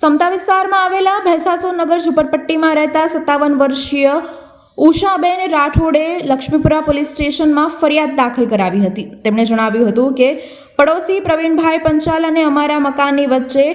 સમતા વિસ્તારમાં આવેલા ભેંસાસો નગર ઝુંપડપટ્ટીમાં રહેતા સત્તાવન વર્ષીય ઉષાબેન રાઠોડે લક્ષ્મીપુરા પોલીસ સ્ટેશનમાં ફરિયાદ દાખલ કરાવી હતી. તેમણે જણાવ્યું હતું કે, પડોશી પ્રવીણભાઈ પંચાલ અને અમારા મકાનની વચ્ચે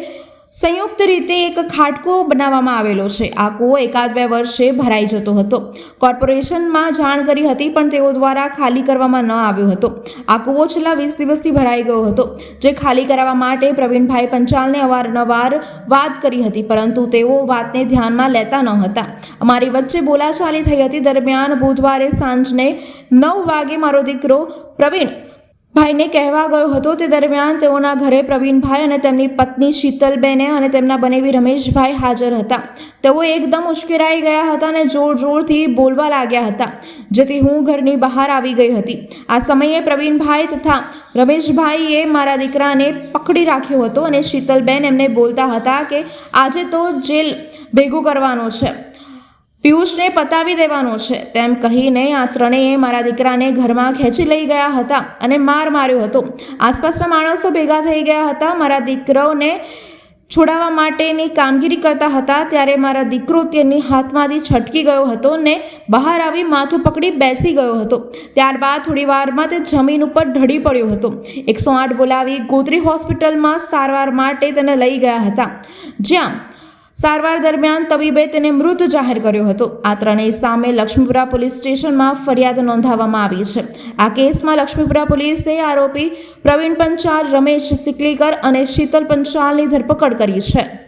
સંયુક્ત રીતે એક ખાટકો બનાવવામાં આવેલો છે. આ કૂવો એકાદ બે વર્ષે ભરાઈ જતો હતો. કોર્પોરેશનમાં જાણ કરી હતી, પણ તેઓ દ્વારા ખાલી કરવામાં ન આવ્યો હતો. આ કૂવો છેલ્લા વીસ દિવસથી ભરાઈ ગયો હતો, જે ખાલી કરાવવા માટે પ્રવીણભાઈ પંચાલને અવારનવાર વાત કરી હતી, પરંતુ તેઓ વાતને ધ્યાનમાં લેતા ન હતા. અમારી વચ્ચે બોલાચાલી થઈ હતી. દરમિયાન બુધવારે સાંજને નવ વાગે મારો દીકરો પ્રવીણ ભાઈને કહેવા ગયો હતો, તે દરમિયાન તેઓના ઘરે પ્રવીણભાઈ અને તેમની પત્ની શીતલબેને અને તેમના બનેવી રમેશભાઈ હાજર હતા. તેઓ એકદમ ઉશ્કેરાઈ ગયા હતા અને જોર જોરથી બોલવા લાગ્યા હતા, જેથી હું ઘરની બહાર આવી ગઈ હતી. આ સમયે પ્રવીણભાઈ તથા રમેશભાઈએ મારા દીકરાને પકડી રાખ્યો હતો અને શીતલબેન એમને બોલતા હતા કે, આજે તો જેલ ભેગું કરવાનો છે. પિયુષને પતાવી દેવાનો છે. તેમ કહીને આ ત્રણેય મારા દીકરાને ઘરમાં ખેંચી લઈ ગયા હતા અને માર માર્યો હતો. આસપાસના માણસો ભેગા થઈ ગયા હતા. મારા દીકરોને છોડાવવા માટેની કામગીરી કરતા હતા. ત્યારે મારા દીકરો તેની હાથમાંથી છટકી ગયો હતો ને બહાર આવી માથું પકડી બેસી ગયો હતો. ત્યારબાદ થોડી વારમાં તે જમીન ઉપર ઢળી પડ્યો હતો. એકસો આઠ બોલાવી ગોત્રી હોસ્પિટલમાં સારવાર માટે તેને લઈ ગયા હતા. જ્યાં સારવાર દરમિયાન તબીબે તેને મૃત જાહેર કર્યો હતો. આ ત્રણેય સામે લક્ષ્મીપુરા પોલીસ સ્ટેશનમાં ફરિયાદ નોંધાવવામાં આવી છે. આ કેસમાં લક્ષ્મીપુરા પોલીસે આરોપી પ્રવીણ પંચાલ, રમેશ સિકલીકર અને શીતલ પંચાલની ધરપકડ કરી છે.